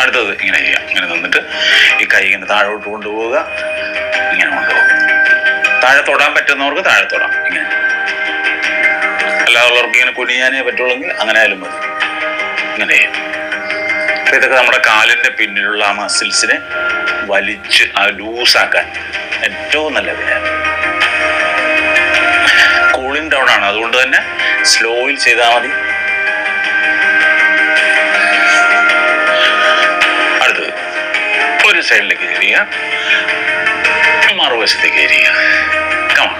അടുത്തത് ഇങ്ങനെ ചെയ്യാം. ഇങ്ങനെ നിന്നിട്ട് ഈ കൈ ഇങ്ങനെ താഴോട്ട് കൊണ്ടുപോവുക. ഇങ്ങനെ കൊണ്ടുപോകും താഴെ തൊടാൻ പറ്റുന്നവർക്ക് താഴെ തൊടാം. ഇങ്ങനെ. അല്ലാതുള്ളവർക്ക് ഇങ്ങനെ കുനിയാനേ പറ്റുള്ളെങ്കിൽ അങ്ങനെ ആയാലും മതി. ഇങ്ങനെ ചെയ്യും. അപ്പൊ ഇതൊക്കെ നമ്മുടെ കാലിന്റെ പിന്നിലുള്ള ആ മസിൽസിനെ വലിച്ച് ആ ലൂസാക്കാൻ ഏറ്റവും നല്ല കൂളിംഗ് അതുകൊണ്ട് തന്നെ സ്ലോയിൽ ചെയ്താൽ മതി. അടുത്തത് ഒരു സൈഡിലേക്ക് കയറിയ മറുവശത്തേക്ക് കയറിയ. കമാ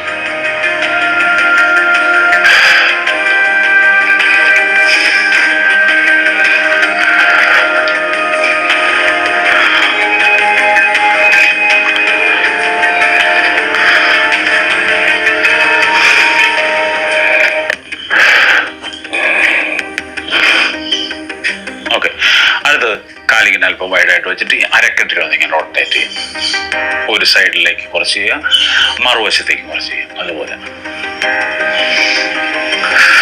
കാലിങ്ങനെ അല്പം വൈഡായിട്ട് വെച്ചിട്ട് വന്ന് ഇങ്ങനെ റൊട്ടേറ്റ് ചെയ്യും. ഒരു സൈഡിലേക്ക് കുറച്ച് ചെയ്യുക മറുവശത്തേക്ക് കുറച്ച് ചെയ്യും അതുപോലെ.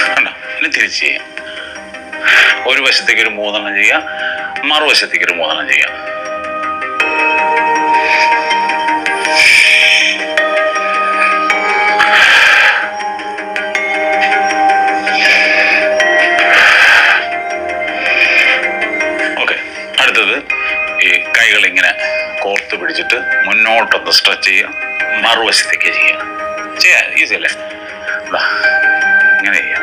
കണ്ടോ? ഇനി തിരിച്ച് ചെയ്യാം ഒരു വശത്തേക്ക് ഒരു മൂന്നെണ്ണം ചെയ്യുക മറുവശത്തേക്ക് ഒരു മൂന്നെണ്ണം ചെയ്യാം അടുത്തത് ഈ കൈകൾ ഇങ്ങനെ കോർത്ത് പിടിച്ചിട്ട് മുന്നോട്ടൊന്ന് സ്ട്രെച്ച് ചെയ്യുക. മറുവശത്തേക്ക് ചെയ്യുക. ചെയ്യാം. ഈസി അല്ലേ? ഇങ്ങനെ ചെയ്യാം.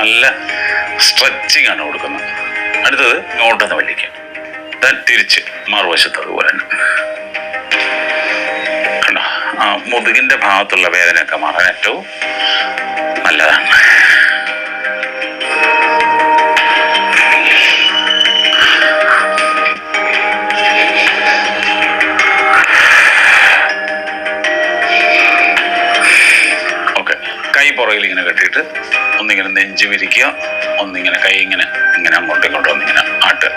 നല്ല സ്ട്രെച്ചിങ് ആണ് കൊടുക്കുന്നത്. അടുത്തത് നോട്ടൊന്ന് വലിക്കുക. ദാ തിരിച്ച് മറുവശത്ത് അതുപോലെ തന്നെ കണ്ടോ? ആ മുതുകിന്റെ ഭാഗത്തുള്ള വേദനയൊക്കെ മാറാൻ ഏറ്റവും നല്ലതാണ്. കൈ ഇങ്ങനെ കെട്ടിയിട്ട് ഒന്നിങ്ങനെ നെഞ്ചു വിരിക്കുക ഒന്നിങ്ങനെ കൈ ഇങ്ങനെ ഇങ്ങനെ അങ്ങോട്ടും ഇങ്ങോട്ടും ഒന്നിങ്ങനെ കണ്ടോ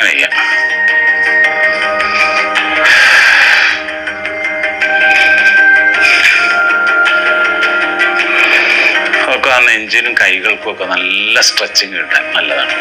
ഇങ്ങനെ ചെയ്യാം നെഞ്ചിനും കൈകൾക്കും ഒക്കെ നല്ല സ്ട്രെച്ചിങ് കിട്ടാൻ നല്ലതാണ്.